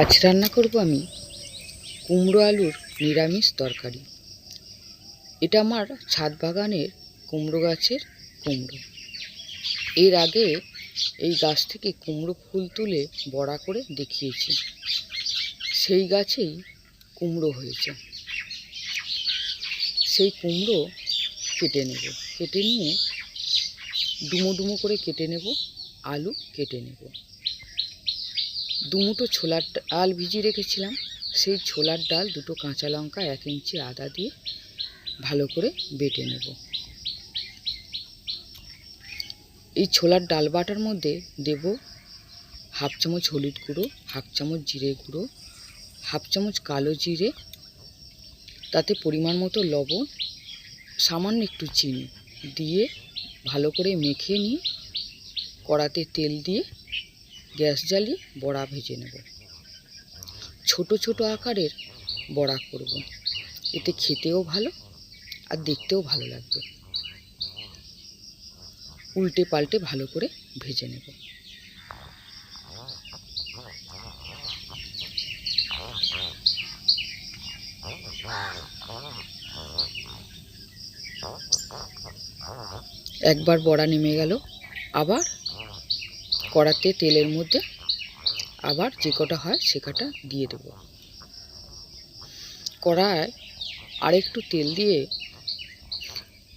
আজ রান্না করব আমি কুমড়ো আলুর নিরামিষ তরকারি। এটা আমার ছাদ বাগানের কুমড়ো গাছের কুমড়ো। এর আগে এই গাছ থেকে কুমড়ো ফুল তুলে বড়া করে দেখিয়েছি। সেই গাছেই কুমড়ো হয়েছে। সেই কুমড়ো কেটে নেব। কেটে নিয়ে ডুমো ডুমো করে কেটে নেব, আলু কেটে নেব। দুমুটো ছোলার ডাল ভিজিয়ে রেখেছিলাম। সেই ছোলার ডাল দুটো কাঁচা লঙ্কা, এক ইঞ্চি আদা দিয়ে ভালো করে বেটে নেব। এই ছোলার ডাল বাটার মধ্যে দেব হাফ চামচ হলুদ গুঁড়ো, হাফ চামচ জিরে গুঁড়ো, হাফ চামচ কালো জিরে, তাতে পরিমাণ মতো লবণ, সামান্য একটু চিনি দিয়ে ভালো করে মেখে নিয়ে কড়াতে তেল দিয়ে গ্যাস জ্বালিয়ে বড়া ভেজে নেব। ছোট ছোট আকারের বড়া করব। এতে খেতেও ভালো আর দেখতেও ভালো লাগবে। উল্টে পাল্টে ভালো করে ভেজে নেব। একবার বড়া নেমে গেল, আবার কড়াতে তেলের মধ্যে আবার যে কটা হয় সে কটা দিয়ে দেব। কড়ায় আর একটু তেল দিয়ে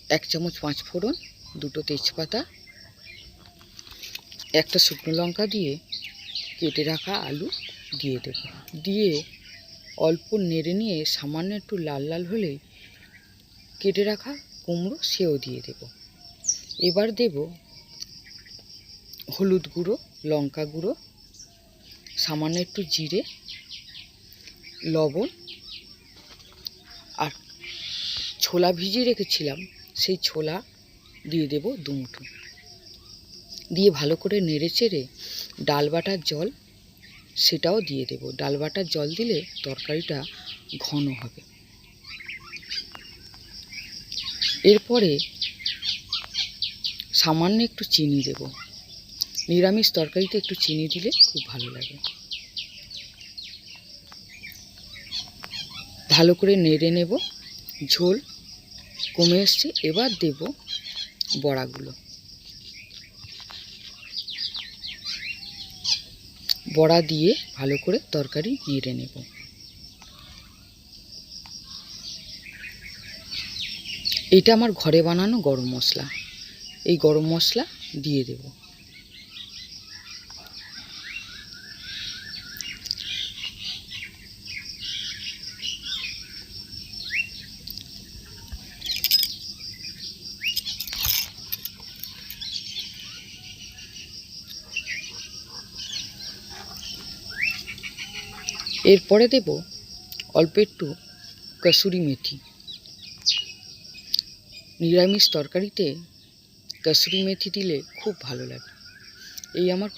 এক চামচ পাঁচ ফোড়ন, দুটো তেজপাতা, একটা শুকনো লঙ্কা দিয়ে কেটে রাখা আলু দিয়ে দেব। দিয়ে অল্প নেড়ে নিয়ে সামান্য একটু লাল লাল হলে কেটে রাখা কুমড়ো, সেও দিয়ে দেব। এবার দেব হলুদ গুঁড়ো, লঙ্কা গুঁড়ো, সামান্য একটু জিরে, লবণ আর ছোলা ভিজিয়ে রেখেছিলাম, সেই ছোলা দিয়ে দেব দুমুঠো দিয়ে ভালো করে নেড়ে চেড়ে ডাল বাটার জল সেটাও দিয়ে দেব। ডাল বাটার জল দিলে তরকারিটা ঘন হবে। এরপরে সামান্য একটু চিনি দেব। নিরামিষ তরকারিতে একটু চিনি দিলে খুব ভালো লাগে। ভালো করে নেড়ে নেব, ঝোল কমে এসছে, এবার দেব বড়াগুলো। বড়া দিয়ে ভালো করে তরকারি নেড়ে নেব। এটা আমার ঘরে বানানো গরম মশলা। এই গরম মশলা দিয়ে দেব। এরপরে দেব অল্প একটু কসুরি মেথি। নিরামিষ তরকারিতে কসুরি মেথি দিলে খুব ভালো লাগে। এই আমার